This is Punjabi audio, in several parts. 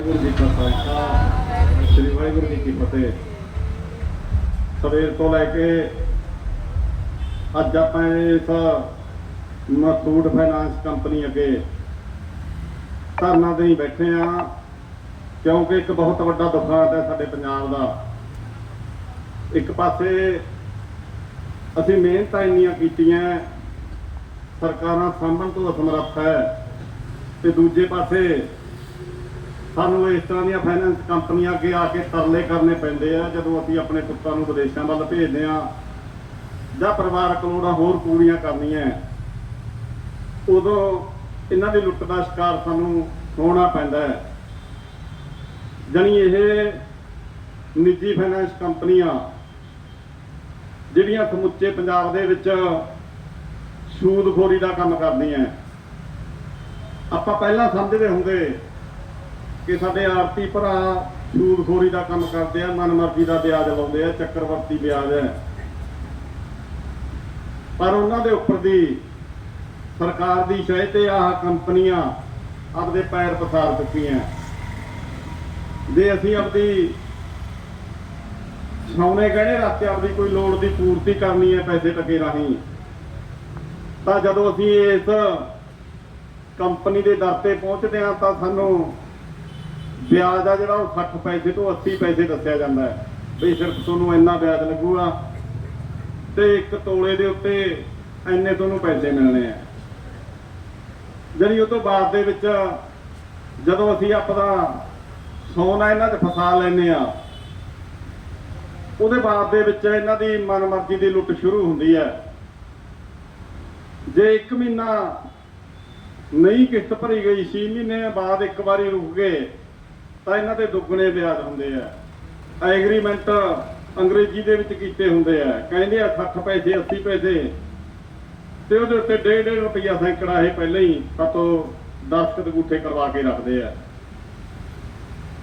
ਵਾਹਿਗੁਰੂ ਜੀ ਕਾ ਖਾਲਸਾ ਸ੍ਰੀ ਵਾਹਿਗੁਰੂ ਜੀ ਕੀ ਫਤਿਹ ਸਵੇਰ ਤੋਂ ਲੈ ਕੇ ਅੱਜ ਆਪਾਂ ਇਸ ਮਸੂਡ ਫਾਈਨਾਂਸ ਕੰਪਨੀ ਅੱਗੇ ਧਰਨਾ ਦੇਈ ਬੈਠੇ ਆ, ਕਿਉਂਕਿ ਇੱਕ ਬਹੁਤ ਵੱਡਾ ਦੁਖਾਂਤ ਹੈ ਸਾਡੇ ਪੰਜਾਬ ਦਾ। ਇੱਕ ਪਾਸੇ ਅਸੀਂ ਮਿਹਨਤਾਂ ਇੰਨੀਆਂ ਕੀਤੀਆਂ, ਸਰਕਾਰਾਂ ਸਾਂਭਣ ਤੋਂ ਅਸਮਰੱਥ ਹੈ, ਤੇ ਦੂਜੇ ਪਾਸੇ ਸਾਨੂੰ ਇਸ ਤਰ੍ਹਾਂ ਦੀਆਂ ਫਾਈਨੈਂਸ ਕੰਪਨੀਆਂ ਅੱਗੇ ਆ ਕੇ ਤਰਲੇ ਕਰਨੇ ਪੈਂਦੇ ਆ, ਜਦੋਂ ਅਸੀਂ ਆਪਣੇ ਪੁੱਤਾਂ ਨੂੰ ਵਿਦੇਸ਼ਾਂ ਵੱਲ ਭੇਜਦੇ ਆ ਜਾਂ ਪਰਿਵਾਰਕ ਲੋੜਾਂ ਹੋਰ ਪੂਰੀਆਂ ਕਰਨੀਆਂ ਉਦੋਂ ਇਹਨਾਂ ਦੀ ਲੁੱਟ ਦਾ ਸ਼ਿਕਾਰ ਸਾਨੂੰ ਹੋਣਾ ਪੈਂਦਾ ਹੈ। ਜਾਣੀ ਇਹ ਨਿੱਜੀ ਫਾਈਨੈਂਸ ਕੰਪਨੀਆਂ, ਜਿਹੜੀਆਂ ਸਮੁੱਚੇ ਪੰਜਾਬ ਦੇ ਵਿੱਚ ਸੂਦਖੋਰੀ ਦਾ ਕੰਮ ਕਰਦੀਆਂ ਆਪਾਂ ਪਹਿਲਾਂ ਸਮਝਦੇ ਹੁੰਦੇ ਕਿ ਸਾਡੇ ਆਰਤੀ ਭਰਾ ਸੂਦਖੋਰੀ ਦਾ ਕੰਮ ਕਰਦੇ ਆ ਮਨਮਰਜ਼ੀ ਦਾ ਵਿਆਜ ਲਾਉਂਦੇ ਆ, ਚੱਕਰਵਰਤੀ ਵਿਆਜ ਹੈ। ਪਰ ਉਹਨਾਂ ਦੇ ਉੱਪਰ ਦੀ ਸਰਕਾਰ ਦੀ ਸ਼ਹਿ ਤੇ ਆਹ ਕੰਪਨੀਆਂ ਆਪਦੇ ਪੈਰ ਪਸਾਰ ਚੁੱਕੀਆਂ। ਜੇ ਅਸੀਂ ਆਪਦੀ ਸੋਨੇ ਗਹਿਣੇ ਰੱਖ ਆਪਦੀ ਕੋਈ ਲੋੜ ਦੀ ਪੂਰਤੀ ਕਰਨੀ ਹੈ ਪੈਸੇ ਟਕੇ ਰਾਹੀਂ, ਤਾਂ ਜਦੋਂ ਅਸੀਂ ਇਸ ਕੰਪਨੀ ਦੇ ਦਰ ਤੇ ਪਹੁੰਚਦੇ ਹਾਂ ਤਾਂ ਸਾਨੂੰ ਵਿਆਜ ਦਾ ਜਿਹੜਾ ਉਹ 60 ਪੈਸੇ ਤੋਂ 80 ਪੈਸੇ ਦੱਸਿਆ ਜਾਂਦਾ ਹੈ। ਵੀ ਸਿਰਫ ਤੁਹਾਨੂੰ ਇੰਨਾ ਵਿਆਜ ਲੱਗੂਗਾ ਤੇ ਇੱਕ ਤੋਲੇ ਦੇ ਉੱਤੇ ਇੰਨੇ ਤੁਹਾਨੂੰ ਪੈਸੇ ਮਿਲਣੇ ਆ। ਜਿਹੜੀ ਉਹ ਤੋਂ ਬਾਅਦ ਦੇ ਵਿੱਚ ਜਦੋਂ ਅਸੀਂ ਆਪਣਾ ਸੋਨਾ ਇਹਨਾਂ 'ਚ ਫਸਾ ਲੈਨੇ ਆ ਉਹਦੇ ਬਾਅਦ ਦੇ ਵਿੱਚ ਇਹਨਾਂ ਦੀ ਮਨਮਰਜ਼ੀ ਦੀ ਲੁੱਟ ਸ਼ੁਰੂ ਹੁੰਦੀ ਹੈ। ਜੇ 1 ਮਹੀਨਾ ਨਹੀਂ ਕਿਸ਼ਤ ਭਰੀ ਗਈ 6 ਮਹੀਨੇ ਬਾਅਦ ਇੱਕ ਵਾਰੀ ਰੁਕ ਗਏ ਤਾਂ ਇਹਨਾਂ ਦੇ ਦੁੱਗਣੇ ਵਿਆਜ ਹੁੰਦੇ ਆ। ਐਗਰੀਮੈਂਟ ਅੰਗਰੇਜ਼ੀ ਦੇ ਵਿੱਚ ਕੀਤੇ ਹੁੰਦੇ ਆ। ਕਹਿੰਦੇ ਆ 60 ਪੈਸੇ 80 ਪੈਸੇ। ਤੇ ਉਹਦੇ ਉੱਤੇ 1.5 ਰੁਪਈਆ ਸੈਂਕੜਾ ਇਹ ਪਹਿਲਾਂ ਹੀ ਸਾਤੋਂ ਦਸਤਖਤ ਗੂਠੇ ਕਰਵਾ ਕੇ ਰੱਖਦੇ ਆ।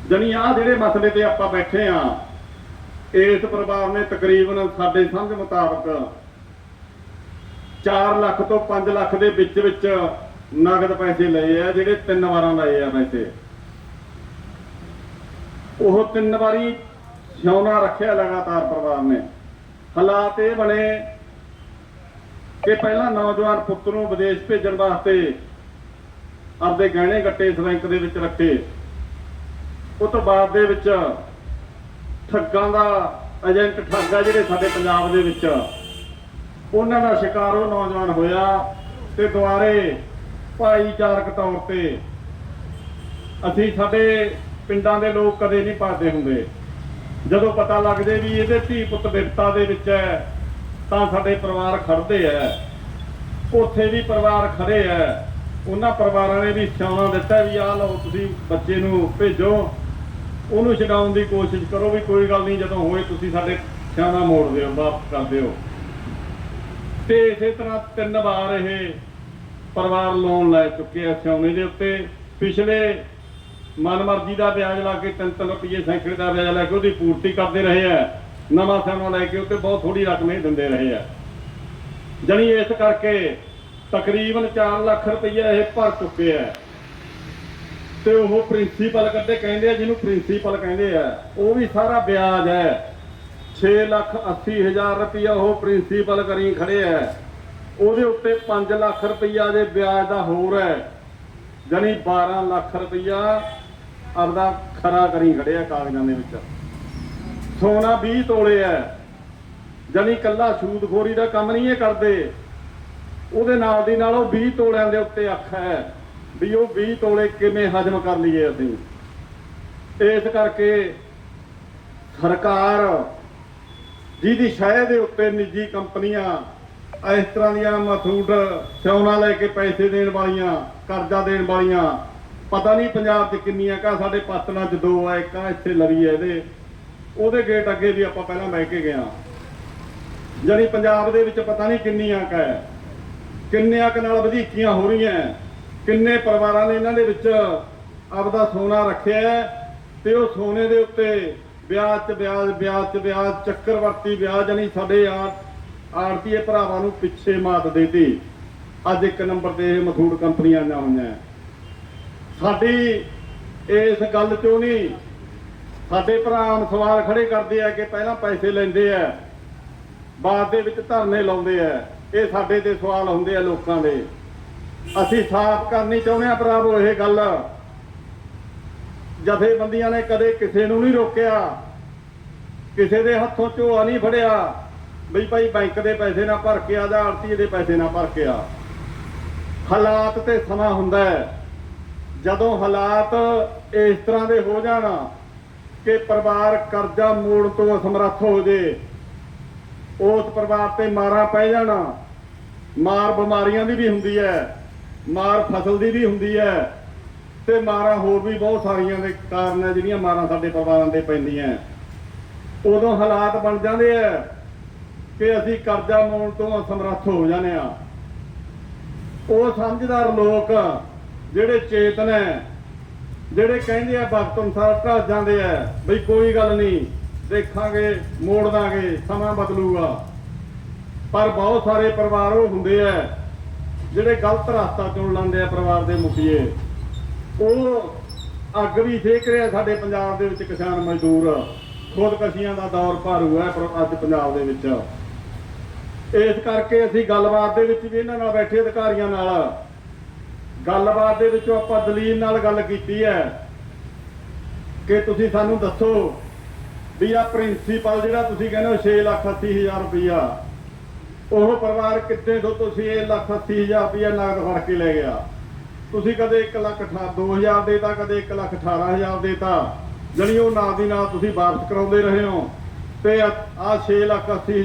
ਜਣੀ ਆ ਜਿਹੜੇ ਮਸਲੇ ਤੇ ਆਪਾਂ ਬੈਠੇ ਆ, ਇਸ ਪਰਿਵਾਰ ਨੇ ਤਕਰੀਬਨ ਸਾਡੇ ਸਮਝ ਮੁਤਾਬਕ 4 ਲੱਖ ਤੋਂ 5 ਲੱਖ ਦੇ ਵਿੱਚ ਵਿੱਚ ਨਗਦ ਪੈਸੇ ਲਏ ਆ, ਜਿਹੜੇ ਤਿੰਨ ਵਾਰਾਂ ਲਏ ਆ ਪੈਸੇ। ਉਹ ਤਿੰਨ ਵਾਰੀ ਸਿਉਣਾ ਰੱਖਿਆ ਲਗਾਤਾਰ ਪਰਿਵਾਰ ਨੇ। ਹਾਲਾਤ ਇਹ ਬਣੇ ਕਿ ਪਹਿਲਾਂ ਨੌਜਵਾਨ ਪੁੱਤ ਨੂੰ ਵਿਦੇਸ਼ ਭੇਜਣ ਵਾਸਤੇ ਆਪਦੇ ਗਹਿਣੇ ਗੱਟੇ ਇਸ ਬੈਂਕ ਦੇ ਵਿੱਚ ਰੱਖੇ। ਉਹ ਤੋਂ ਬਾਅਦ ਦੇ ਵਿੱਚ ਠੱਗਾਂ ਦਾ ਏਜੰਟ ਠੱਗਾ ਜਿਹੜੇ ਸਾਡੇ ਪੰਜਾਬ ਦੇ ਵਿੱਚ। ਉਹਨਾਂ ਦਾ ਸ਼ਿਕਾਰ ਉਹ ਨੌਜਵਾਨ ਹੋਇਆ ਤੇ ਦੁਆਰੇ ਭਾਈਚਾਰਕ ਤੌਰ ਤੇ ਅਸੀਂ ਸਾਡੇ ਪਿੰਡਾਂ ਦੇ ਲੋਕ ਕਦੇ ਨਹੀਂ ਪਾਦੇ ਹੁੰਦੇ। ਜਦੋਂ ਪਤਾ ਲੱਗਦੇ ਵੀ ਇਹਦੇ ਧੀ ਪੁੱਤ ਬਿਰਤਾ ਦੇ ਵਿੱਚ ਹੈ, ਤਾਂ ਸਾਡੇ ਪਰਿਵਾਰ ਖੜਦੇ ਐ ਉੱਥੇ ਵੀ ਪਰਿਵਾਰ ਖੜੇ ਐ ਉਹਨਾਂ ਪਰਿਵਾਰਾਂ ਨੇ ਵੀ ਸਿਆਣਾ ਦਿੱਤਾ ਵੀ ਆ ਲਓ, ਤੁਸੀਂ ਬੱਚੇ ਨੂੰ ਭੇਜੋ। ਉਹਨੂੰ ਛਡਾਉਣ ਦੀ ਕੋਸ਼ਿਸ਼ ਕਰੋ ਵੀ ਕੋਈ ਗੱਲ ਨਹੀਂ, ਜਦੋਂ ਹੋਏ ਤੁਸੀਂ ਸਾਡੇ ਸਿਆਣਾ ਮੋੜਦੇ ਹੋ ਵਾਪਸ ਕਰਦੇ ਹੋ ਤੇ ਇਸੇ ਤਰ੍ਹਾਂ ਤਿੰਨ ਵਾਰ ਇਹ ਪਰਿਵਾਰ ਲੋਨ ਲੈ ਚੁੱਕੇ ਆ ਸਿਆਉਣੇ ਦੇ ਉੱਤੇ। ਪਿਛਲੇ ਮਨਮਰਜ਼ੀ ਦਾ ਵਿਆਜ ਲਾ ਕੇ 3-3 ਰੁਪਏ ਸੈਂਕੜੇ ਦਾ ਵਿਆਜ ਲੈ ਕੇ ਉਹਦੀ ਪੂਰਤੀ ਕਰਦੇ ਰਹੇ ਆ। ਨਵਾਂ ਸਿਆਉਣਾ ਲੈ ਕੇ ਉੱਤੇ ਬਹੁਤ ਥੋੜੀ ਰਕਮ ਹੀ ਦਿੰਦੇ ਰਹੇ ਆ। ਜਣੀ ਇਸ ਕਰਕੇ ਤਕਰੀਬਨ 4 ਲੱਖ ਰੁਪਏ ਇਹ ਭਰ ਚੁੱਕੇ ਆ। ਤੇ ਉਹ ਪ੍ਰਿੰਸੀਪਲ ਕੱਢੇ ਕਹਿੰਦੇ ਆ, ਜਿਹਨੂੰ ਪ੍ਰਿੰਸੀਪਲ ਕਹਿੰਦੇ ਆ, ਉਹ ਵੀ ਸਾਰਾ ਵਿਆਜ ਹੈ। 6 ਲੱਖ 80 ਹਜ਼ਾਰ ਰੁਪਇਆ ਉਹ ਪ੍ਰਿੰਸੀਪਲ ਕਰੀ ਖੜੇ ਆ। ਉਹਦੇ ਉੱਤੇ 5 ਲੱਖ ਰੁਪਇਆ ਦੇ ਵਿਆਜ ਦਾ ਹੋਰ ਹੈ। ਜਾਨੀ 12 ਲੱਖ ਰੁਪਇਆ ਆਪਦਾ ਖਰਾ ਕਰੀ ਖੜਿਆ ਕਾਗਜ਼ਾਂ ਦੇ ਵਿੱਚ। ਸੋਨਾ 20 ਤੋਲੇ ਹੈ ਜਾਨੀ ਕੱਲਾ ਸੂਦਖੋਰੀ ਦਾ ਕੰਮ ਨਹੀਂ ਇਹ ਕਰਦੇ। ਉਹਦੇ ਨਾਲ ਦੀ ਨਾਲ ਉਹ 20 ਤੋਲਿਆਂ ਦੇ ਉੱਤੇ ਅੱਖ ਹੈ ਵੀ ਉਹ 20 ਤੋਲੇ ਕਿਵੇਂ ਹਜਮ ਕਰ ਲਈਏ ਅਸੀਂ। ਇਸ ਕਰਕੇ ਸਰਕਾਰ, ਜਿਹਦੀ ਸ਼ਹਿ ਦੇ ਉੱਤੇ ਨਿੱਜੀ ਕੰਪਨੀਆਂ, ਇਸ ਤਰ੍ਹਾਂ ਦੀਆਂ ਮਥੂਟ ਸਿਉਣਾ ਲੈ ਕੇ ਪੈਸੇ ਦੇਣ ਵਾਲੀਆਂ, ਕਰਜ਼ਾ ਦੇਣ ਵਾਲੀਆਂ ਪਤਾ ਨਹੀਂ ਪੰਜਾਬ 'ਚ ਕਿੰਨੀਆਂ ਕਾ, ਸਾਡੇ ਪਾਤਨਾ 'ਚ ਦੋ ਆ, ਇੱਕ ਆ, ਇੱਥੇ ਲਰੀ ਹੈ ਇਹਦੇ। ਉਹਦੇ ਗੇਟ ਅੱਗੇ ਵੀ ਆਪਾਂ ਪਹਿਲਾਂ ਬਹਿ ਕੇ ਗਏ ਆ ਜਾਣੀ ਪੰਜਾਬ ਦੇ ਵਿੱਚ ਪਤਾ ਨਹੀਂ ਕਿੰਨੀਆਂ ਕਾ ਹੈ। ਕਿੰਨਿਆਂ ਕੁ ਨਾਲ ਵਧੀਕੀਆਂ ਹੋ ਰਹੀਆਂ ਕਿੰਨੇ ਪਰਿਵਾਰਾਂ ਨੇ ਇਹਨਾਂ ਦੇ ਵਿੱਚ ਆਪਦਾ ਸੋਨਾ ਰੱਖਿਆ ਹੈ ਤੇ ਉਹ ਸੋਨੇ ਦੇ ਉੱਤੇ ਵਿਆਜ ਤੇ ਵਿਆਜ ਵਿਆਜ ਤੇ ਵਿਆਜ ਚੱਕਰਵਰਤੀ ਵਿਆਜ ਨਹੀਂ ਸਾਡੇ ਆ ਆਰਤੀਏ ਭਰਾਵਾਂ ਨੂੰ ਪਿੱਛੇ ਮਾਤ ਦੇਤੀ। ਅੱਜ ਇੱਕ ਨੰਬਰ ਤੇ ਇਹ ਮਥੂੜ ਕੰਪਨੀਆਂ ਆਈਆਂ ਹੋਈਆਂ ਸਾਡੀ ਇਸ ਗੱਲ ਚੋਂ ਨਹੀਂ? ਸਾਡੇ ਭਰਾ ਹੁਣ ਸਵਾਲ ਖੜੇ ਕਰਦੇ ਆ ਕਿ ਪਹਿਲਾਂ ਪੈਸੇ ਲੈਂਦੇ ਆ, ਬਾਅਦ ਦੇ ਵਿੱਚ ਧਰਨੇ ਲਾਉਂਦੇ ਆ। ਇਹ ਸਾਡੇ ਤੇ ਸਵਾਲ ਹੁੰਦੇ ਆ ਲੋਕਾਂ ਦੇ। ਅਸੀਂ ਸਾਫ਼ ਕਰਨੀ ਚਾਹੁੰਦੇ ਆ ਭਰਾਵੋ ਇਹ ਗੱਲ। ਜਥੇਬੰਦੀਆਂ ਨੇ ਕਦੇ ਕਿਸੇ ਨੂੰ ਨਹੀਂ ਰੋਕਿਆ। ਕਿਸੇ ਦੇ ਹੱਥੋਂ ਝੋਆ ਨਹੀਂ ਫੜਿਆ ਬਈ ਭਾਈ ਬੈਂਕ ਦੇ ਪੈਸੇ ਨਾ ਭਰ ਕੇ ਆ ਜਾਂ ਆਰਤੀ ਦੇ ਪੈਸੇ ਨਾ ਭਰ ਕੇ ਆ। ਹਾਲਾਤ ਤੇ ਸਮਾਂ ਹੁੰਦਾ ਹੈ। ਜਦੋਂ ਹਾਲਾਤ ਇਸ ਤਰ੍ਹਾਂ ਦੇ ਹੋ ਜਾਣ ਕਿ ਪਰਿਵਾਰ ਕਰਜ਼ਾ ਮੋੜ ਤੋਂ ਅਸਮਰੱਥ ਹੋ ਜੇ, ਉਸ ਪਰਿਵਾਰ ਤੇ ਮਾਰਾਂ ਪੈ ਜਾਣਾ, ਮਾਰ ਬਿਮਾਰੀਆਂ ਦੀ ਵੀ ਹੁੰਦੀ ਹੈ, ਮਾਰ ਫਸਲ ਦੀ ਵੀ ਹੁੰਦੀ ਹੈ, ਤੇ ਮਾਰਾਂ ਹੋਰ ਵੀ ਬਹੁਤ ਸਾਰੀਆਂ ਦੇ ਕਾਰਨ ਹੈ ਜਿਹੜੀਆਂ ਮਾਰਾਂ ਸਾਡੇ ਪਰਿਵਾਰਾਂ ਤੇ ਪੈਂਦੀਆਂ। ਉਦੋਂ ਹਾਲਾਤ ਬਣ ਜਾਂਦੇ ਆ ਕਿ ਅਸੀਂ ਕਰਜ਼ਾ ਮੋੜ ਤੋਂ ਅਸਮਰੱਥ ਹੋ ਜਾਂਦੇ ਆ ਉਹ ਸਮਝਦਾਰ ਲੋਕ ਜਿਹੜੇ ਚੇਤਨ ਹੈ, ਜਿਹੜੇ ਕਹਿੰਦੇ ਆ ਵਕਤ ਅਨੁਸਾਰ ਢਲ ਜਾਂਦੇ ਆ, ਬਈ ਕੋਈ ਗੱਲ ਨਹੀਂ, ਦੇਖਾਂਗੇ ਮੋੜ ਦਾਂਗੇ ਸਮਾਂ ਬਦਲੂਗਾ। ਪਰ ਬਹੁਤ ਸਾਰੇ ਪਰਿਵਾਰ ਉਹ ਹੁੰਦੇ ਆ, ਜਿਹੜੇ ਗਲਤ ਰਸਤਾ ਚੁਣ ਲੈਂਦੇ ਆ ਪਰਿਵਾਰ ਦੇ ਮੁਖੀਏ। ਉਹ ਅੱਗ ਵੀ ਦੇਖ ਰਿਹਾ ਸਾਡੇ ਪੰਜਾਬ ਦੇ ਵਿੱਚ ਕਿਸਾਨ ਮਜ਼ਦੂਰ। ਖੁਦਕਸ਼ੀਆਂ ਦਾ ਦੌਰ ਭਾਰੂ ਹੈ ਅੱਜ ਪੰਜਾਬ ਦੇ ਵਿੱਚ। ਇਸ ਕਰਕੇ ਅਸੀਂ ਗੱਲਬਾਤ ਦੇ ਵਿੱਚ ਵੀ ਇਹਨਾਂ ਨਾਲ ਬੈਠੇ ਅਧਿਕਾਰੀਆਂ ਨਾਲ। ਗੱਲਬਾਤ ਦੇ ਵਿੱਚੋਂ ਆਪਾਂ ਦਲੀਲ ਨਾਲ ਗੱਲ ਕੀਤੀ ਹੈ ਕਿ ਤੁਸੀਂ ਸਾਨੂੰ ਦੱਸੋ ਵੀ ਆ ਪ੍ਰਿੰਸੀਪਲ ਜਿਹੜਾ ਤੁਸੀਂ ਕਹਿੰਦੇ ਹੋ 6 ਲੱਖ 80 ਹਜ਼ਾਰ ਰੁਪਇਆ ਉਹ ਪਰਿਵਾਰ ਕਿੱਥੇ ਤੋਂ ਤੁਸੀਂ ਇਹ ਲੱਖ 80 ਹਜ਼ਾਰ ਰੁਪਇਆ ਨਗਦ ਫੜ ਕੇ ਲੈ ਗਿਆ? ਤੁਸੀਂ ਕਦੇ 1 ਲੱਖ 2000 ਦੇਤਾ, ਕਦੇ 1 ਲੱਖ 18000 ਦੇਤਾ? ਜਣੀ ਉਹ ਨਾਲ ਦੀ ਨਾਲ ਤੁਸੀਂ ਵਾਪਸ ਕਰਾਉਂਦੇ ਰਹੇ ਹੋ ਤੇ ਆ 6 ਲੱਖ 80 ਹਜ਼ਾਰ